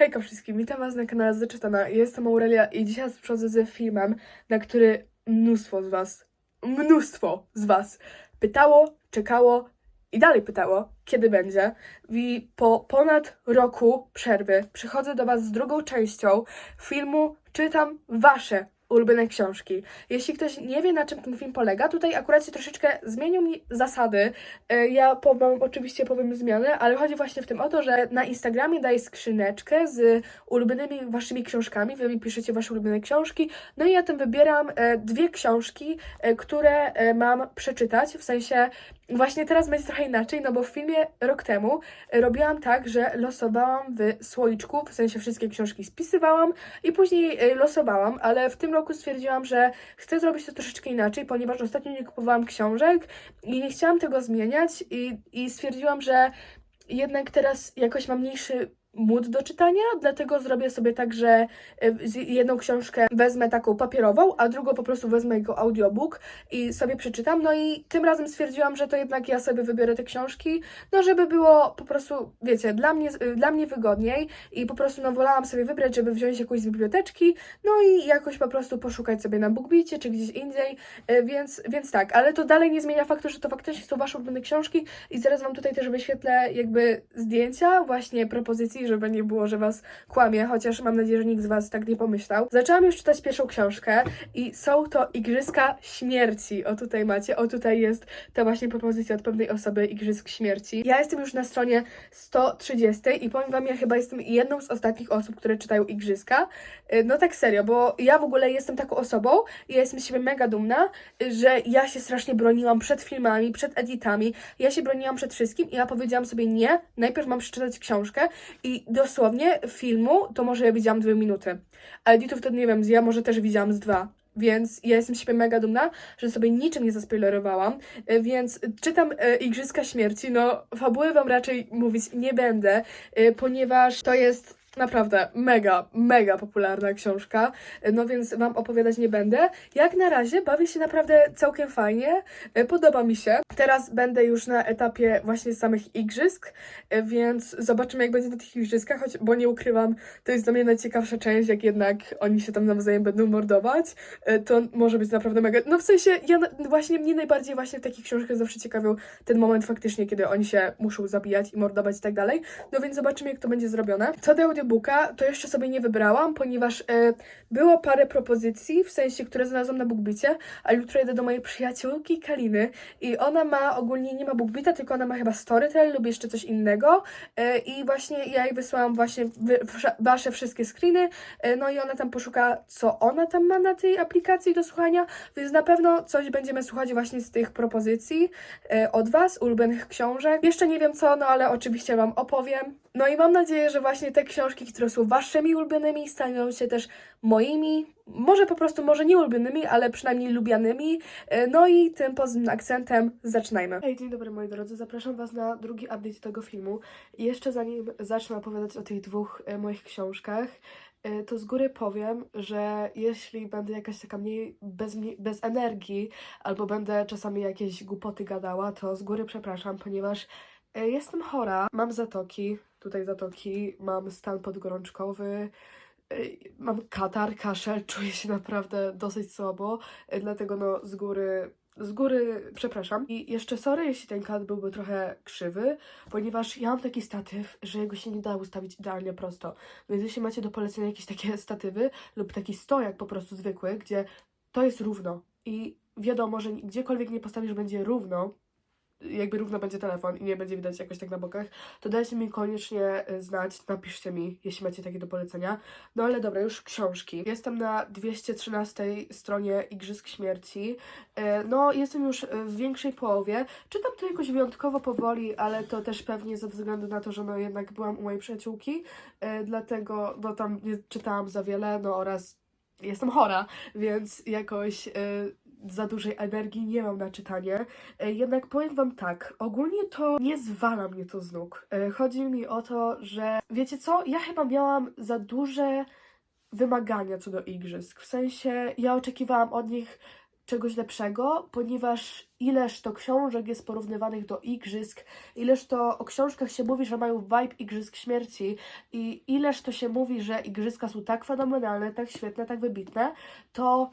Hejka wszystkim, witam was na kanale Zaczytana. Jestem Aurelia i dzisiaj przychodzę ze filmem, na który mnóstwo z was, mnóstwo z was pytało, czekało i dalej pytało, kiedy będzie. I po ponad roku przerwy przychodzę do was z drugą częścią filmu Czytam wasze ulubione książki. Jeśli ktoś nie wie, na czym ten film polega, tutaj akurat się troszeczkę zmienią mi zasady. E, Ja po, wam oczywiście powiem zmiany, ale chodzi właśnie w tym o to, że na Instagramie daję skrzyneczkę z ulubionymi waszymi książkami. Wy mi piszecie wasze ulubione książki. No i ja tym wybieram e, dwie książki, e, które mam przeczytać. W sensie właśnie teraz będzie trochę inaczej, no bo w filmie rok temu e, robiłam tak, że losowałam w słoiczku, w sensie wszystkie książki spisywałam i później e, losowałam, ale w tym roku stwierdziłam, że chcę zrobić to troszeczkę inaczej, ponieważ ostatnio nie kupowałam książek i nie chciałam tego zmieniać i, i stwierdziłam, że jednak teraz jakoś mam mniejszy mód do czytania, dlatego zrobię sobie tak, że e, jedną książkę wezmę taką papierową, a drugą po prostu wezmę jako audiobook i sobie przeczytam. No i tym razem stwierdziłam, że to jednak ja sobie wybiorę te książki, no żeby było po prostu, wiecie, dla mnie, dla mnie wygodniej i po prostu no wolałam sobie wybrać, żeby wziąć jakąś z biblioteczki, no i jakoś po prostu poszukać sobie na BookBeacie czy gdzieś indziej, e, więc, więc tak, ale to dalej nie zmienia faktu, że to faktycznie są wasze ulubione książki i zaraz wam tutaj też wyświetlę jakby zdjęcia właśnie propozycji, żeby nie było, że was kłamie, chociaż mam nadzieję, że nikt z was tak nie pomyślał. Zaczęłam już czytać pierwszą książkę i są to Igrzyska Śmierci. O tutaj macie, o tutaj jest ta właśnie propozycja od pewnej osoby Igrzysk Śmierci. Ja jestem już na stronie 130 i powiem wam, ja chyba jestem jedną z ostatnich osób, które czytają Igrzyska. Y, No tak serio, bo ja w ogóle jestem taką osobą i ja jestem z siebie mega dumna, że ja się strasznie broniłam przed filmami, przed editami, ja się broniłam przed wszystkim i ja powiedziałam sobie nie, najpierw mam przeczytać książkę i dosłownie filmu to może ja widziałam dwie minuty, a editów wtedy nie wiem, ja może też widziałam z dwa. Więc ja jestem z siebie mega dumna, że sobie niczym nie zaspoilerowałam, y, więc czytam y, Igrzyska Śmierci. No, fabuły wam raczej mówić nie będę, y, ponieważ to jest naprawdę mega, mega popularna książka, no więc wam opowiadać nie będę. Jak na razie bawię się naprawdę całkiem fajnie, y, podoba mi się. Teraz będę już na etapie właśnie samych igrzysk, y, więc zobaczymy jak będzie na tych igrzyskach, choć, bo nie ukrywam, to jest dla mnie najciekawsza część, jak jednak oni się tam nawzajem będą mordować, y, to może być naprawdę mega, no w sensie, ja właśnie mnie najbardziej właśnie w takich książkach zawsze ciekawił ten moment faktycznie, kiedy oni się muszą zabijać i mordować i tak dalej, no więc zobaczymy jak to będzie zrobione. Co do audiobooka, to jeszcze sobie nie wybrałam, ponieważ y, było parę propozycji, w sensie, które znalazłam na BookBicie, ale jutro jedę do mojej przyjaciółki Kaliny i ona ma, ogólnie nie ma BookBita, tylko ona ma chyba Storytel lub jeszcze coś innego y, i właśnie ja jej wysłałam właśnie wy, wasze wszystkie screeny, y, no i ona tam poszuka, co ona tam ma na tej aplikacji do słuchania, więc na pewno coś będziemy słuchać właśnie z tych propozycji od was, ulubionych książek. Jeszcze nie wiem co, no ale oczywiście wam opowiem. No i mam nadzieję, że właśnie te książki, które są waszymi ulubionymi, staną się też moimi, może po prostu, może nie ulubionymi, ale przynajmniej lubianymi. E, No i tym pozytywnym akcentem zaczynajmy. Hej, dzień dobry moi drodzy, zapraszam was na drugi update tego filmu. I jeszcze zanim zacznę opowiadać o tych dwóch e, moich książkach, e, to z góry powiem, że jeśli będę jakaś taka mniej bez, bez energii, albo będę czasami jakieś głupoty gadała, to z góry przepraszam, ponieważ jestem chora, mam zatoki, tutaj zatoki, mam stan podgorączkowy, Ej, Mam katar, kaszel, czuję się naprawdę dosyć słabo, e, dlatego no z góry, z góry przepraszam. I jeszcze sorry, jeśli ten kadr byłby trochę krzywy, ponieważ ja mam taki statyw, że jego się nie da ustawić idealnie prosto. Więc jeśli macie do polecenia jakieś takie statywy lub taki stojak po prostu zwykły, gdzie to jest równo i wiadomo, że gdziekolwiek nie postawisz będzie równo, jakby równo będzie telefon i nie będzie widać jakoś tak na bokach, to dajcie mi koniecznie y, znać, napiszcie mi, jeśli macie takie do polecenia. No ale dobra, już książki. Jestem na 213 stronie Igrzysk Śmierci. E, No, jestem już e, w większej połowie. Czytam to jakoś wyjątkowo powoli, ale to też pewnie ze względu na to, że no jednak byłam u mojej przyjaciółki, dlatego no tam nie czytałam za wiele, no oraz jestem chora, więc jakoś za dużej energii nie mam na czytanie. E, Jednak powiem Wam tak, ogólnie to nie zwala mnie to z nóg. E, Chodzi mi o to, że wiecie co, ja chyba miałam za duże wymagania co do igrzysk. W sensie ja oczekiwałam od nich czegoś lepszego, ponieważ ileż to książek jest porównywanych do igrzysk, ileż to o książkach się mówi, że mają vibe igrzysk śmierci i ileż to się mówi, że igrzyska są tak fenomenalne, tak świetne, tak wybitne, to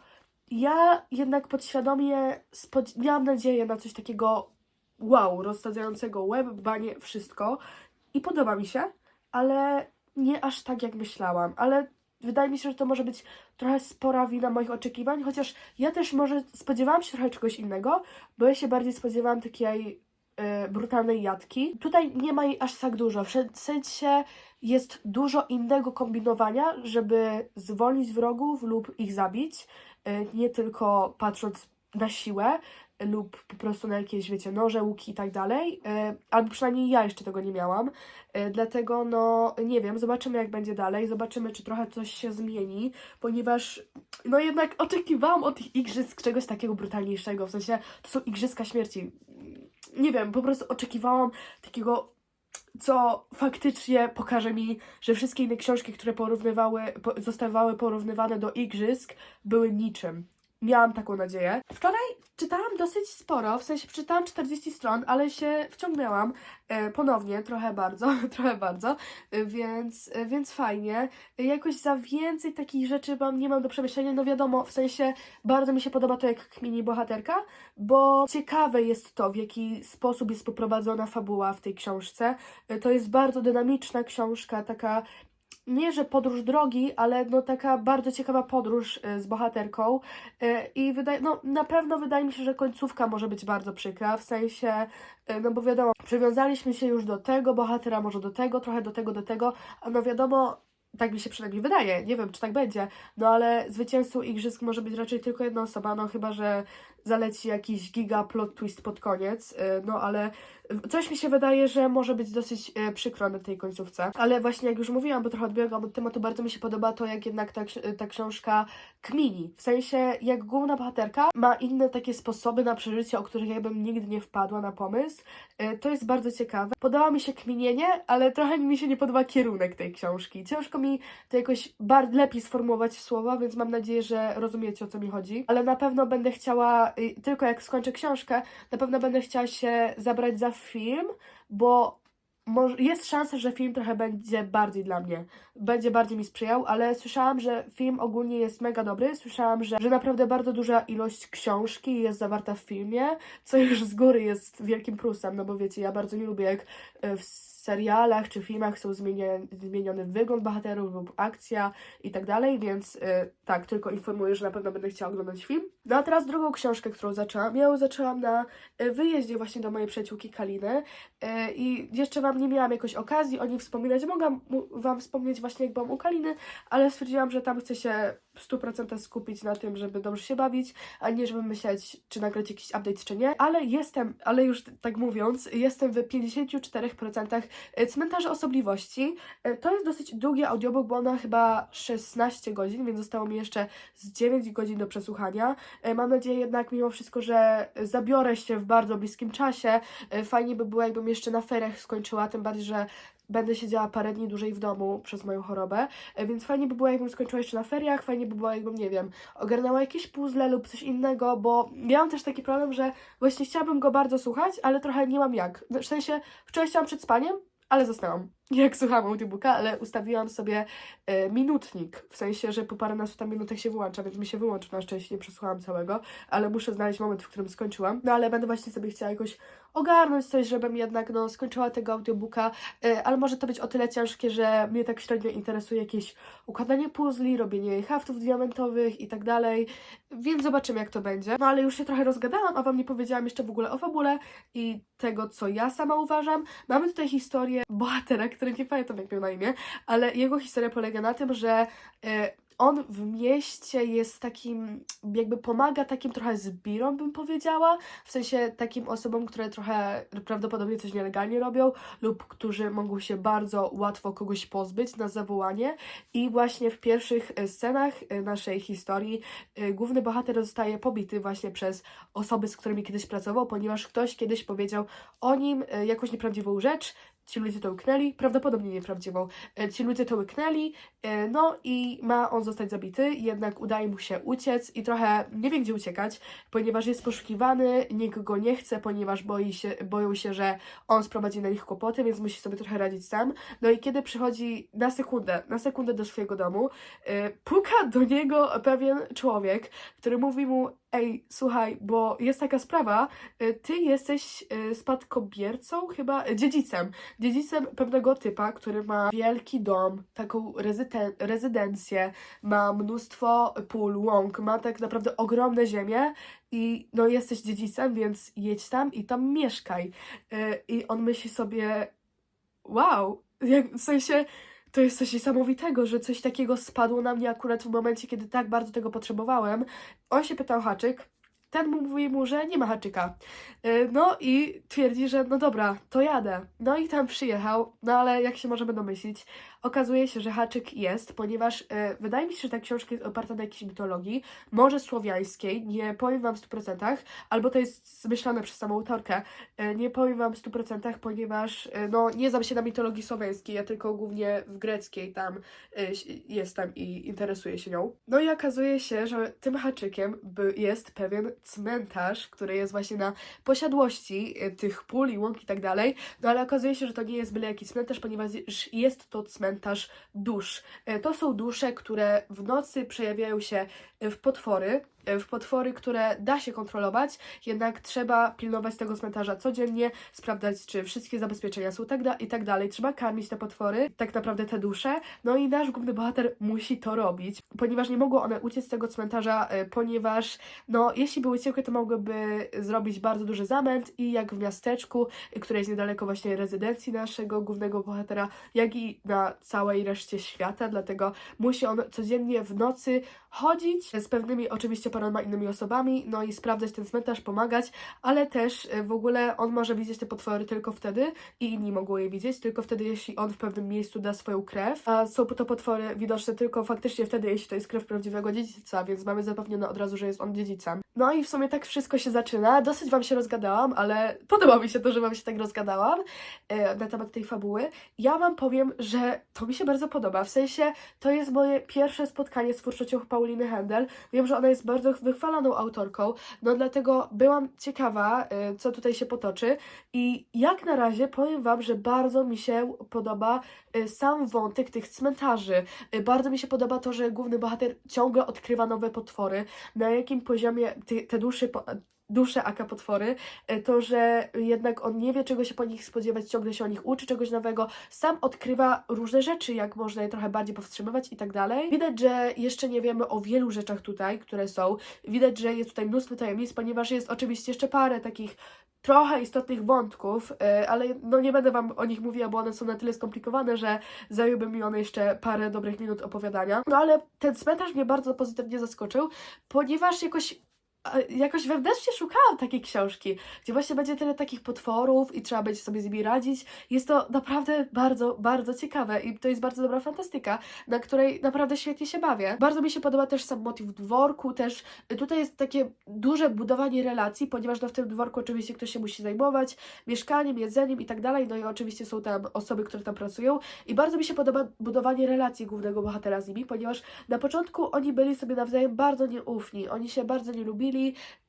ja jednak podświadomie spod... miałam nadzieję na coś takiego wow, rozsadzającego łeb, banie, wszystko. I podoba mi się, ale nie aż tak jak myślałam, ale wydaje mi się, że to może być trochę spora wina moich oczekiwań, chociaż ja też może spodziewałam się trochę czegoś innego, bo ja się bardziej spodziewałam takiej e, brutalnej jatki. Tutaj nie ma jej aż tak dużo, w sensie jest dużo innego kombinowania, żeby zwolnić wrogów lub ich zabić, nie tylko patrząc na siłę, lub po prostu na jakieś, wiecie, noże, łuki i tak dalej, e, albo przynajmniej ja jeszcze tego nie miałam, e, dlatego no nie wiem, zobaczymy jak będzie dalej, zobaczymy czy trochę coś się zmieni, ponieważ no jednak oczekiwałam od tych igrzysk czegoś takiego brutalniejszego, w sensie to są igrzyska śmierci, nie wiem, po prostu oczekiwałam takiego co faktycznie pokaże mi, że wszystkie inne książki, które porównywały, po, zostawały porównywane do igrzysk, były niczym. Miałam taką nadzieję. Wczoraj czytałam dosyć sporo, w sensie przeczytałam 40 stron, ale się wciągnęłam e, ponownie, trochę bardzo, trochę bardzo, e, więc, e, więc fajnie. Jakoś za więcej takich rzeczy mam, nie mam do przemyślenia, no wiadomo, w sensie bardzo mi się podoba to, jak kmini bohaterka, bo ciekawe jest to, w jaki sposób jest poprowadzona fabuła w tej książce. E, To jest bardzo dynamiczna książka, taka nie, że podróż drogi, ale no taka bardzo ciekawa podróż e, z bohaterką. E, i wydaje, no na pewno wydaje mi się, że końcówka może być bardzo przykra, w sensie, e, no bo wiadomo, przywiązaliśmy się już do tego bohatera, może do tego, trochę do tego, do tego, a no wiadomo, tak mi się przynajmniej wydaje, nie wiem czy tak będzie, no ale zwycięzcą igrzysk może być raczej tylko jedna osoba, no chyba, że zaleci jakiś giga plot twist pod koniec, e, no ale coś mi się wydaje, że może być dosyć e, przykro na tej końcówce. Ale właśnie jak już mówiłam, bo trochę odbiegam od tematu, bardzo mi się podoba to, jak jednak ta, ta książka kmini. W sensie, jak główna bohaterka ma inne takie sposoby na przeżycie, o których ja bym nigdy nie wpadła na pomysł. E, To jest bardzo ciekawe. Podoba mi się kminienie, ale trochę mi się nie podoba kierunek tej książki. Ciężko mi to jakoś bar- lepiej sformułować w słowa, więc mam nadzieję, że rozumiecie o co mi chodzi. Ale na pewno będę chciała, y, tylko jak skończę książkę, na pewno będę chciała się zabrać za film, bo jest szansa, że film trochę będzie bardziej dla mnie, będzie bardziej mi sprzyjał, ale słyszałam, że film ogólnie jest mega dobry, słyszałam, że, że naprawdę bardzo duża ilość książki jest zawarta w filmie, co już z góry jest wielkim plusem, no bo wiecie, ja bardzo nie lubię jak e, w serialach czy filmach są zmienie, zmieniony wygląd bohaterów lub akcja i tak dalej, więc y, tak, tylko informuję, że na pewno będę chciała oglądać film. No a teraz drugą książkę, którą zaczęłam. Ja ją zaczęłam na y, wyjeździe właśnie do mojej przyjaciółki Kaliny y, i jeszcze Wam nie miałam jakoś okazji o niej wspominać. Mogłam Wam wspomnieć właśnie jak byłam u Kaliny, ale stwierdziłam, że tam chcę się w 100% skupić na tym, żeby dobrze się bawić, a nie żeby myśleć, czy nagrać jakiś update, czy nie. Ale jestem, ale już tak mówiąc, jestem w 54% cmentarza osobliwości. E, To jest dosyć długi audiobook, bo ona chyba 16 godzin, więc zostało mi jeszcze z 9 godzin do przesłuchania. E, Mam nadzieję jednak mimo wszystko, że zabiorę się w bardzo bliskim czasie. E, Fajnie by było, jakbym jeszcze na feriach skończyła, tym bardziej, że będę siedziała parę dni dłużej w domu przez moją chorobę, E, więc fajnie by było, jakbym skończyła jeszcze na feriach, fajnie by było, jakbym, nie wiem, ogarnęła jakieś puzzle lub coś innego, bo ja mam też taki problem, że właśnie chciałabym go bardzo słuchać, ale trochę nie mam jak. W sensie, wczoraj chciałam przed spaniem, ale zasnęłam, jak słuchałam audiobooka, ale ustawiłam sobie e, minutnik, w sensie, że po paręnastu tam minutach się wyłącza, więc mi się wyłączył, na szczęście nie przesłuchałam całego, ale muszę znaleźć moment, w którym skończyłam. No ale będę właśnie sobie chciała jakoś ogarnąć coś, żebym jednak no, skończyła tego audiobooka, e, ale może to być o tyle ciężkie, że mnie tak średnio interesuje jakieś układanie puzli, robienie haftów diamentowych i tak dalej, więc zobaczymy jak to będzie. No ale już się trochę rozgadałam, a Wam nie powiedziałam jeszcze w ogóle o fabule i tego, co ja sama uważam. Mamy tutaj historię bohatera, który nie pamiętam jak miał na imię, ale jego historia polega na tym, że e, on w mieście jest takim, jakby pomaga takim trochę zbirom, bym powiedziała, w sensie takim osobom, które trochę prawdopodobnie coś nielegalnie robią lub którzy mogą się bardzo łatwo kogoś pozbyć na zawołanie. I właśnie w pierwszych e, scenach e, naszej historii główny bohater zostaje pobity właśnie przez osoby, z którymi kiedyś pracował, ponieważ ktoś kiedyś powiedział o nim jakąś nieprawdziwą rzecz ci ludzie to łyknęli, prawdopodobnie nieprawdziwą. E, Ci ludzie to łyknęli, e, no i ma on zostać zabity, jednak udaje mu się uciec i trochę nie wie gdzie uciekać, ponieważ jest poszukiwany, nikt go nie chce, ponieważ boi się, boją się, że on sprowadzi na nich kłopoty, więc musi sobie trochę radzić sam. No i kiedy przychodzi na sekundę, na sekundę do swojego domu, e, puka do niego pewien człowiek, który mówi mu, ej, słuchaj, bo jest taka sprawa, e, ty jesteś e, spadkobiercą, chyba e, dziedzicem, dziedzicem pewnego typa, który ma wielki dom, taką rezyten- rezydencję, ma mnóstwo pól, łąk, ma tak naprawdę ogromne ziemię i no jesteś dziedzicem, więc jedź tam i tam mieszkaj. I on myśli sobie, wow, w sensie to jest coś niesamowitego, że coś takiego spadło na mnie akurat w momencie, kiedy tak bardzo tego potrzebowałem. On się pytał haczyk, ten mówi mu, że nie ma haczyka. Y, No i twierdzi, że no dobra, to jadę. No i tam przyjechał, no ale jak się możemy domyślić, okazuje się, że haczyk jest, ponieważ y, wydaje mi się, że ta książka jest oparta na jakiejś mitologii, może słowiańskiej, nie powiem wam w 100%, albo to jest zmyślone przez samą autorkę, y, nie powiem wam w 100%, ponieważ y, no nie znam się na mitologii słowiańskiej, ja tylko głównie w greckiej tam y, jestem i interesuję się nią. No i okazuje się, że tym haczykiem jest pewien cmentarz, który jest właśnie na posiadłości y, tych pól i łąk i tak dalej, no ale okazuje się, że to nie jest byle jaki cmentarz, ponieważ jest to cmentarz dusz. Y, To są dusze, które w nocy przejawiają się y, w potwory, w potwory, które da się kontrolować, jednak trzeba pilnować tego cmentarza codziennie, sprawdzać, czy wszystkie zabezpieczenia są tak da- i tak dalej. Trzeba karmić te potwory, tak naprawdę te dusze. No i nasz główny bohater musi to robić, ponieważ nie mogą one uciec z tego cmentarza, y, ponieważ no, jeśli by uciekły, to mogłyby zrobić bardzo duży zamęt i jak w miasteczku, y, które jest niedaleko właśnie rezydencji naszego głównego bohatera, jak i na całej reszcie świata, dlatego musi on codziennie w nocy chodzić z pewnymi oczywiście paroma innymi osobami, no i sprawdzać ten cmentarz, pomagać, ale też y, w ogóle on może widzieć te potwory tylko wtedy i inni mogą je widzieć, tylko wtedy, jeśli on w pewnym miejscu da swoją krew, a są to potwory widoczne tylko faktycznie wtedy, jeśli to jest krew prawdziwego dziedzica, więc mamy zapewnione od razu, że jest on dziedzicem. No i w sumie tak wszystko się zaczyna. Dosyć Wam się rozgadałam, ale podoba mi się to, że Wam się tak rozgadałam e, na temat tej fabuły. Ja Wam powiem, że to mi się bardzo podoba. W sensie to jest moje pierwsze spotkanie z twórczością Pauliny Händel. Wiem, że ona jest bardzo wychwalaną autorką, no dlatego byłam ciekawa, e, co tutaj się potoczy. I jak na razie powiem Wam, że bardzo mi się podoba e, sam wątek tych cmentarzy. E, Bardzo mi się podoba to, że główny bohater ciągle odkrywa nowe potwory. Na jakim poziomie te, te dusze, aka potwory, e, to, że jednak on nie wie, czego się po nich spodziewać, ciągle się o nich uczy czegoś nowego, sam odkrywa różne rzeczy, jak można je trochę bardziej powstrzymywać i tak dalej. Widać, że jeszcze nie wiemy o wielu rzeczach tutaj, które są. Widać, że jest tutaj mnóstwo tajemnic, ponieważ jest oczywiście jeszcze parę takich trochę istotnych wątków, e, ale no nie będę Wam o nich mówiła, bo one są na tyle skomplikowane, że zajęłyby mi one jeszcze parę dobrych minut opowiadania. No ale ten cmentarz mnie bardzo pozytywnie zaskoczył, ponieważ jakoś jakoś wewnętrznie szukałam takiej książki, gdzie właśnie będzie tyle takich potworów i trzeba będzie sobie z nimi radzić. Jest to naprawdę bardzo, bardzo ciekawe i to jest bardzo dobra fantastyka, na której naprawdę świetnie się bawię. Bardzo mi się podoba też sam motyw dworku, też tutaj jest takie duże budowanie relacji, ponieważ no w tym dworku oczywiście ktoś się musi zajmować mieszkaniem, jedzeniem i tak dalej, no i oczywiście są tam osoby, które tam pracują i bardzo mi się podoba budowanie relacji głównego bohatera z nimi, ponieważ na początku oni byli sobie nawzajem bardzo nieufni, oni się bardzo nie lubili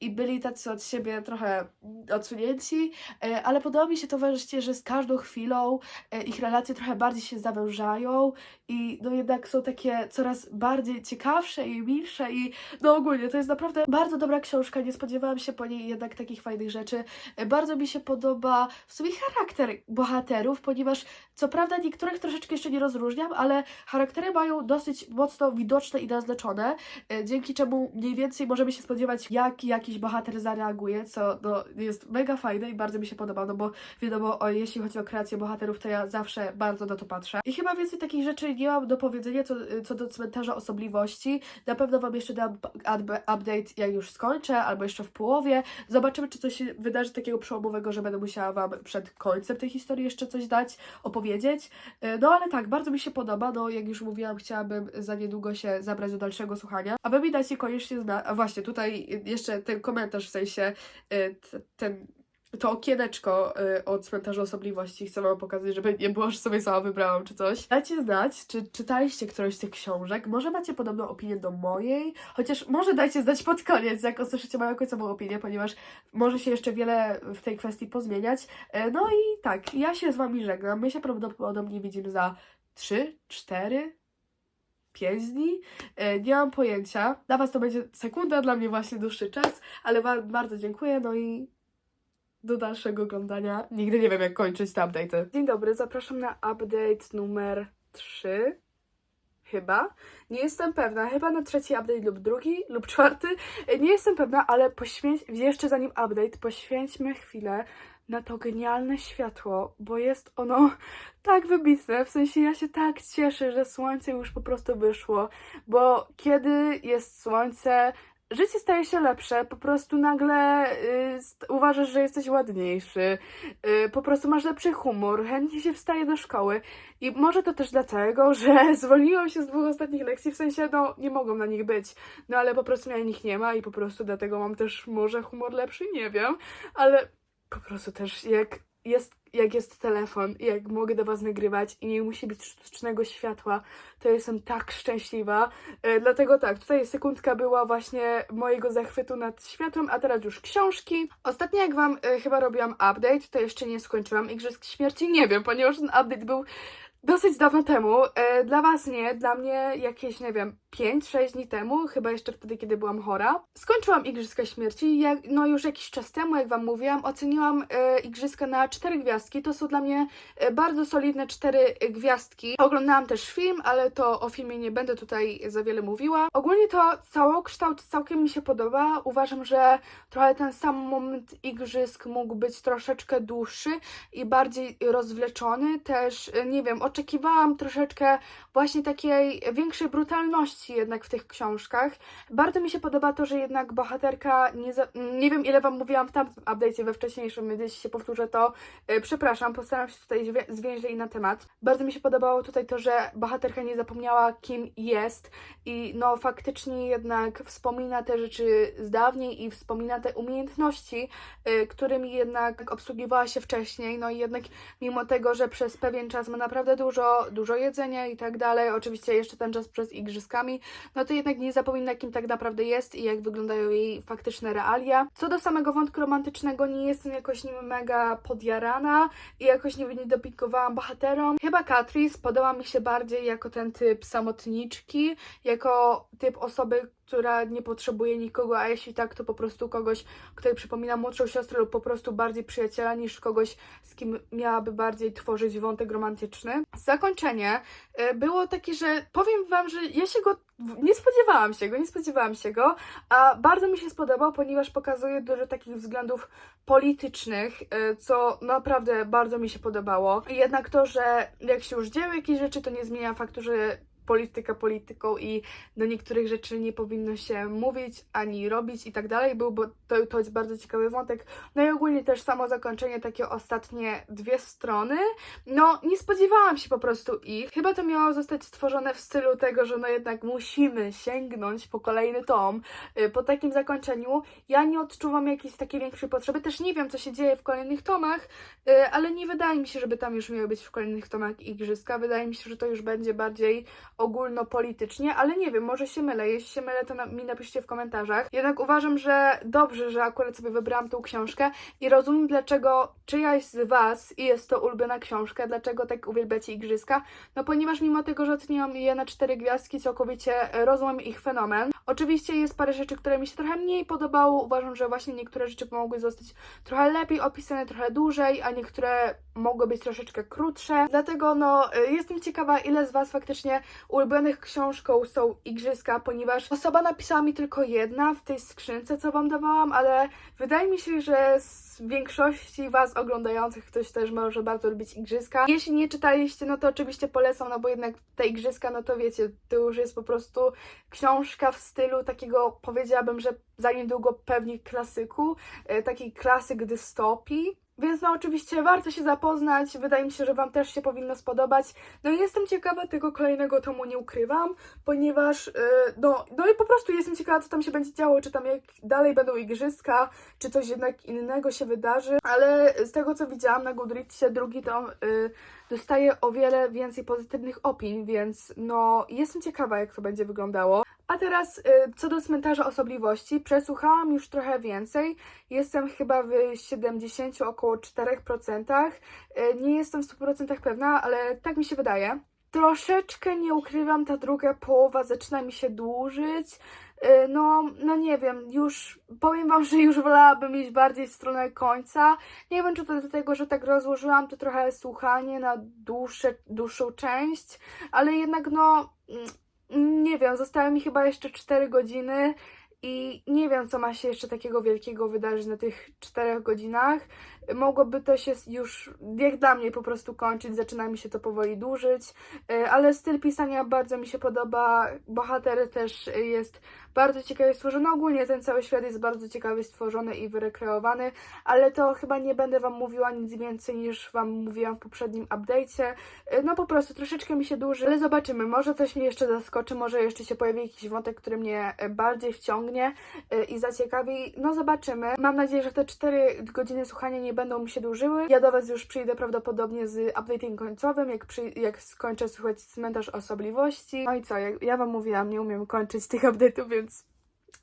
i byli tacy od siebie trochę odsunięci, e, ale podoba mi się to wreszcie, że z każdą chwilą e, ich relacje trochę bardziej się zawężają i no jednak są takie coraz bardziej ciekawsze i milsze i no ogólnie to jest naprawdę bardzo dobra książka, nie spodziewałam się po niej jednak takich fajnych rzeczy. E, Bardzo mi się podoba w sumie charakter bohaterów, ponieważ co prawda niektórych troszeczkę jeszcze nie rozróżniam, ale charaktery mają dosyć mocno widoczne i naznaczone, dzięki czemu mniej więcej możemy się spodziewać, jak jakiś bohater zareaguje, co no, jest mega fajne i bardzo mi się podoba, no bo wiadomo, o, jeśli chodzi o kreację bohaterów, to ja zawsze bardzo na to patrzę. I chyba więcej takich rzeczy nie mam do powiedzenia co, co do cmentarza osobliwości. Na pewno Wam jeszcze dam update, jak już skończę, albo jeszcze w połowie. Zobaczymy, czy coś się wydarzy takiego przełomowego, że będę musiała Wam przed końcem tej historii jeszcze coś dać, opowiedzieć. E, No ale tak, bardzo mi się podoba, no jak już mówiłam, chciałabym za niedługo się zabrać do dalszego słuchania. A Wy mi dajcie koniecznie znać, właśnie tutaj jeszcze ten komentarz, w sensie t- ten to okieneczko y, od cmentarza osobliwości chcę wam pokazać, żeby nie było, że sobie sama wybrałam czy coś. Dajcie znać, czy czytaliście którąś z tych książek. Może macie podobną opinię do mojej, chociaż może dajcie znać pod koniec, jak usłyszycie moją końcową opinię, ponieważ może się jeszcze wiele w tej kwestii pozmieniać. E, No i tak, ja się z wami żegnam. My się prawdopodobnie widzimy za 3, 4, 5 dni. E, Nie mam pojęcia. Dla was to będzie sekunda, dla mnie właśnie dłuższy czas, ale bardzo dziękuję, no i do dalszego oglądania. Nigdy nie wiem, jak kończyć te update'y. Dzień dobry, zapraszam na update numer 3. Chyba. Nie jestem pewna. Chyba na trzeci update lub drugi lub czwarty. Nie jestem pewna, ale poświęć... jeszcze zanim update, poświęćmy chwilę na to genialne światło, bo jest ono tak wybitne. W sensie ja się tak cieszę, że słońce już po prostu wyszło, bo kiedy jest słońce, życie staje się lepsze, po prostu nagle y, uważasz, że jesteś ładniejszy, y, po prostu masz lepszy humor, chętnie się wstaje do szkoły i może to też dlatego, że zwolniłam się z dwóch ostatnich lekcji, w sensie no nie mogą na nich być, no ale po prostu mnie nich nie ma i po prostu dlatego mam też może humor lepszy, nie wiem, ale po prostu też jak jest, jak jest telefon i jak mogę do Was nagrywać i nie musi być sztucznego światła, to jestem tak szczęśliwa. E, dlatego tak, tutaj sekundka była właśnie mojego zachwytu nad światłem, a teraz już książki. Ostatnio jak Wam e, chyba robiłam update, to jeszcze nie skończyłam Igrzysk Śmierci, nie wiem, ponieważ ten update był dosyć dawno temu. E, dla Was nie, dla mnie jakieś, nie wiem, 5-6 dni temu, chyba jeszcze wtedy, kiedy byłam chora. Skończyłam Igrzyska Śmierci, jak, no już jakiś czas temu, jak Wam mówiłam, oceniłam e, Igrzyska na 4 gwiazdki. To są dla mnie e, bardzo solidne 4 gwiazdki. Oglądałam też film, ale to o filmie nie będę tutaj za wiele mówiła. Ogólnie to całokształt całkiem mi się podoba. Uważam, że trochę ten sam moment Igrzysk mógł być troszeczkę dłuższy i bardziej rozwleczony. Też, e, nie wiem, oczekiwałam troszeczkę właśnie takiej większej brutalności jednak w tych książkach. Bardzo mi się podoba to, że jednak bohaterka, nie, za... nie wiem ile Wam mówiłam w tamtym update'cie, we wcześniejszym, jeśli się powtórzę, to e, przepraszam, postaram się tutaj zwię- zwięźlej na temat. Bardzo mi się podobało tutaj to, że bohaterka nie zapomniała kim jest i no faktycznie jednak wspomina te rzeczy z dawniej i wspomina te umiejętności, y, którymi jednak obsługiwała się wcześniej, no i jednak mimo tego, że przez pewien czas ma naprawdę dużo, dużo jedzenia i tak dalej, oczywiście jeszcze ten czas przez igrzyskami, no to jednak nie zapomina kim tak naprawdę jest i jak wyglądają jej faktyczne realia. Co do samego wątku romantycznego, nie jestem jakoś nim mega podjarana i jakoś nie, nie dopingowałam bohaterom. Chyba Catrice podoba mi się bardziej jako ten typ samotniczki, jako typ osoby, która nie potrzebuje nikogo, a jeśli tak, to po prostu kogoś, kto jej przypomina młodszą siostrę lub po prostu bardziej przyjaciela niż kogoś, z kim miałaby bardziej tworzyć wątek romantyczny. Zakończenie y, było takie, że powiem wam, że ja się go nie spodziewałam się go, nie spodziewałam się go, a bardzo mi się spodobał, ponieważ pokazuje dużo takich względów politycznych, y, co naprawdę bardzo mi się podobało. Jednak to, że jak się już dzieją jakieś rzeczy, to nie zmienia faktu, że polityka polityką i do niektórych rzeczy nie powinno się mówić ani robić i tak dalej, był, bo to, to jest bardzo ciekawy wątek. No i ogólnie też samo zakończenie, takie ostatnie dwie strony, no nie spodziewałam się po prostu ich. Chyba to miało zostać stworzone w stylu tego, że no jednak musimy sięgnąć po kolejny tom. Y, Po takim zakończeniu ja nie odczuwam jakiejś takiej większej potrzeby, też nie wiem co się dzieje w kolejnych tomach, y, ale nie wydaje mi się, żeby tam już miały być w kolejnych tomach igrzyska. Wydaje mi się, że to już będzie bardziej ogólnopolitycznie, ale nie wiem, może się mylę. Jeśli się mylę, to na, mi napiszcie w komentarzach. Jednak uważam, że dobrze, że akurat sobie wybrałam tą książkę i rozumiem, dlaczego czyjaś z Was i jest to ulubiona książka, dlaczego tak uwielbiacie igrzyska. No ponieważ mimo tego, że oceniłam je na cztery gwiazdki, całkowicie rozumiem ich fenomen. Oczywiście jest parę rzeczy, które mi się trochę mniej podobało. Uważam, że właśnie niektóre rzeczy mogły zostać trochę lepiej opisane, trochę dłużej, a niektóre mogły być troszeczkę krótsze. Dlatego no, jestem ciekawa, ile z Was faktycznie ulubionych książką są igrzyska, ponieważ osoba napisała mi tylko jedna w tej skrzynce, co Wam dawałam, ale wydaje mi się, że z większości Was oglądających ktoś też może bardzo lubić igrzyska. Jeśli nie czytaliście, no to oczywiście polecam, no bo jednak te igrzyska, no to wiecie, to już jest po prostu książka w stylu takiego, powiedziałabym, że za niedługo pewnie klasyku, e, taki klasyk dystopii. Więc no oczywiście warto się zapoznać, wydaje mi się, że Wam też się powinno spodobać. No i jestem ciekawa tego kolejnego tomu, nie ukrywam, ponieważ yy, no, no i po prostu jestem ciekawa, co tam się będzie działo, czy tam jak dalej będą igrzyska, czy coś jednak innego się wydarzy, ale z tego co widziałam na Goodreadsie drugi tom yy, dostaje o wiele więcej pozytywnych opinii, więc no jestem ciekawa, jak to będzie wyglądało. A teraz y, co do cmentarza osobliwości, przesłuchałam już trochę więcej. Jestem chyba w 70, około 4%. Y, nie jestem w 100% pewna, ale tak mi się wydaje. Troszeczkę nie ukrywam, ta druga połowa zaczyna mi się dłużyć. Y, No, no nie wiem, już powiem wam, że już wolałabym iść bardziej w stronę końca. Nie wiem, czy to dlatego, że tak rozłożyłam to trochę słuchanie na dłuższe, dłuższą część, ale jednak no, mm, nie wiem, zostały mi chyba jeszcze 4 godziny i nie wiem, co ma się jeszcze takiego wielkiego wydarzyć na tych 4 godzinach. Mogłoby to się już, jak dla mnie, po prostu kończyć, zaczyna mi się to powoli dłużyć, y, ale styl pisania bardzo mi się podoba, bohater też jest bardzo ciekawie stworzony, ogólnie ten cały świat jest bardzo ciekawie stworzony i wyrekreowany, ale to chyba nie będę Wam mówiła nic więcej niż Wam mówiłam w poprzednim update'cie, Y, no po prostu troszeczkę mi się dłuży, ale zobaczymy, może coś mnie jeszcze zaskoczy, może jeszcze się pojawi jakiś wątek, który mnie y, bardziej wciągnie y, i zaciekawi, no zobaczymy. Mam nadzieję, że te 4 godziny słuchania nie będą mi się dłużyły. Ja do Was już przyjdę prawdopodobnie z update'em końcowym, jak, przy, jak skończę słuchać cmentarz osobliwości. No i co, jak ja Wam mówiłam, nie umiem kończyć tych update'ów, więc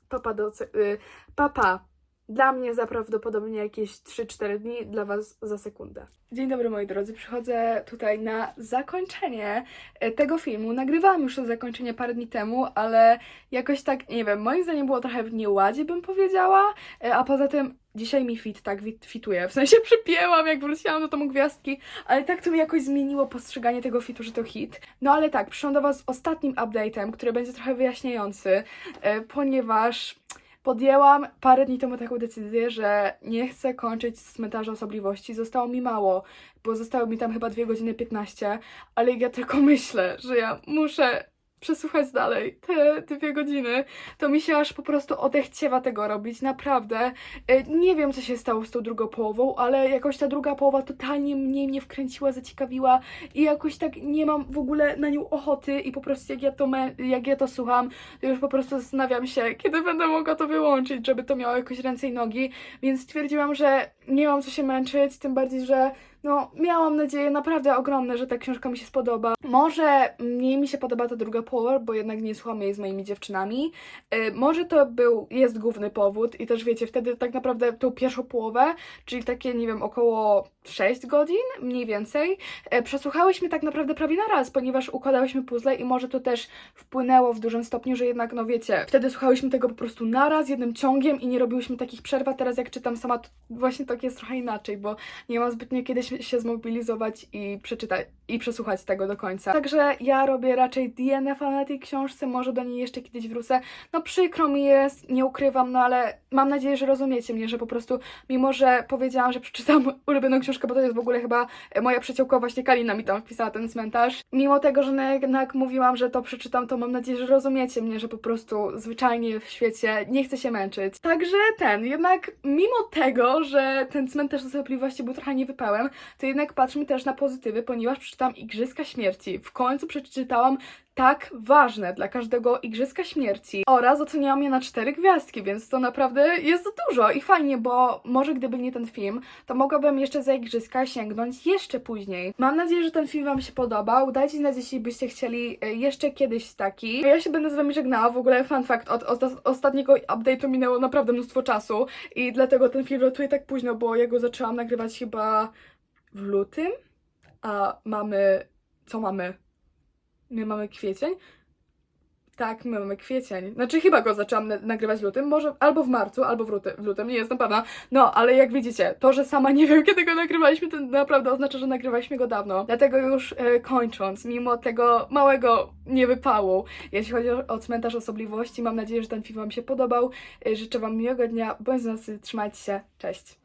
papa do... Y, papa. Dla mnie za prawdopodobnie jakieś 3-4 dni, dla Was za sekundę. Dzień dobry moi drodzy, przychodzę tutaj na zakończenie e, tego filmu. Nagrywałam już to zakończenie parę dni temu, ale jakoś tak, nie wiem, moim zdaniem było trochę w nieładzie, bym powiedziała, E, a poza tym dzisiaj mi fit tak fituje, w sensie przypięłam jak wróciłam do tomu gwiazdki, ale tak to mi jakoś zmieniło postrzeganie tego fitu, że to hit. No ale tak, przyszłam do Was z ostatnim update'em, który będzie trochę wyjaśniający, e, ponieważ podjęłam parę dni temu taką decyzję, że nie chcę kończyć cmentarza osobliwości. Zostało mi mało, bo zostało mi tam chyba 2 godziny 15, ale ja tylko myślę, że ja muszę przesłuchać dalej te dwie godziny, to mi się aż po prostu odechciewa tego robić, naprawdę. E, Nie wiem, co się stało z tą drugą połową, ale jakoś ta druga połowa totalnie mnie nie wkręciła, zaciekawiła i jakoś tak nie mam w ogóle na nią ochoty i po prostu jak ja to, jak ja to słucham, to już po prostu zastanawiam się, kiedy będę mogła to wyłączyć, żeby to miało jakoś ręce i nogi, więc stwierdziłam, że nie mam co się męczyć, tym bardziej, że no, miałam nadzieję naprawdę ogromne, że ta książka mi się spodoba. Może mniej mi się podoba ta druga połowa, bo jednak nie słucham jej z moimi dziewczynami. Y, może to był, jest główny powód i też wiecie, wtedy tak naprawdę tą pierwszą połowę, czyli takie, nie wiem, około 6 godzin, mniej więcej, y, przesłuchałyśmy tak naprawdę prawie na raz, ponieważ układałyśmy puzzle i może to też wpłynęło w dużym stopniu, że jednak, no wiecie, wtedy słuchałyśmy tego po prostu naraz, jednym ciągiem i nie robiłyśmy takich przerw, a teraz jak czytam sama, to właśnie tak jest trochę inaczej, bo nie mam zbytnio kiedy się- się zmobilizować i przeczytać i przesłuchać tego do końca. Także ja robię raczej DNF-a na tej książce, może do niej jeszcze kiedyś wrócę. No przykro mi jest, nie ukrywam, no ale mam nadzieję, że rozumiecie mnie, że po prostu mimo, że powiedziałam, że przeczytam ulubioną książkę, bo to jest w ogóle chyba e, moja przyjaciółka właśnie Kalina mi tam wpisała ten cmentarz. Mimo tego, że no jednak mówiłam, że to przeczytam, to mam nadzieję, że rozumiecie mnie, że po prostu zwyczajnie w świecie nie chcę się męczyć. Także ten, jednak mimo tego, że ten cmentarz osobliwości był trochę niewypałem, to jednak patrzmy też na pozytywy, ponieważ przeczytałam Igrzyska Śmierci. W końcu przeczytałam tak ważne dla każdego Igrzyska Śmierci oraz oceniałam je na cztery gwiazdki, więc to naprawdę jest dużo i fajnie, bo może gdyby nie ten film, to mogłabym jeszcze za Igrzyska sięgnąć jeszcze później. Mam nadzieję, że ten film Wam się podobał. Dajcie znać, jeśli byście chcieli e, jeszcze kiedyś taki. Ja się będę z Wami żegnała. W ogóle fun fact, od, od ostatniego update'u minęło naprawdę mnóstwo czasu i dlatego ten film rotuje tak późno, bo ja go zaczęłam nagrywać chyba w lutym, a mamy... co mamy? My mamy kwiecień? Tak, my mamy kwiecień. Znaczy chyba go zaczęłam na- nagrywać w lutym, może albo w marcu, albo w, luty, w lutym, nie jestem pewna. No, ale jak widzicie, to, że sama nie wiem, kiedy go nagrywaliśmy, to naprawdę oznacza, że nagrywaliśmy go dawno. Dlatego już e, kończąc, mimo tego małego niewypału, jeśli chodzi o, o cmentarz osobliwości, mam nadzieję, że ten film Wam się podobał. E, życzę Wam miłego dnia, bądź z nas, trzymajcie się, cześć.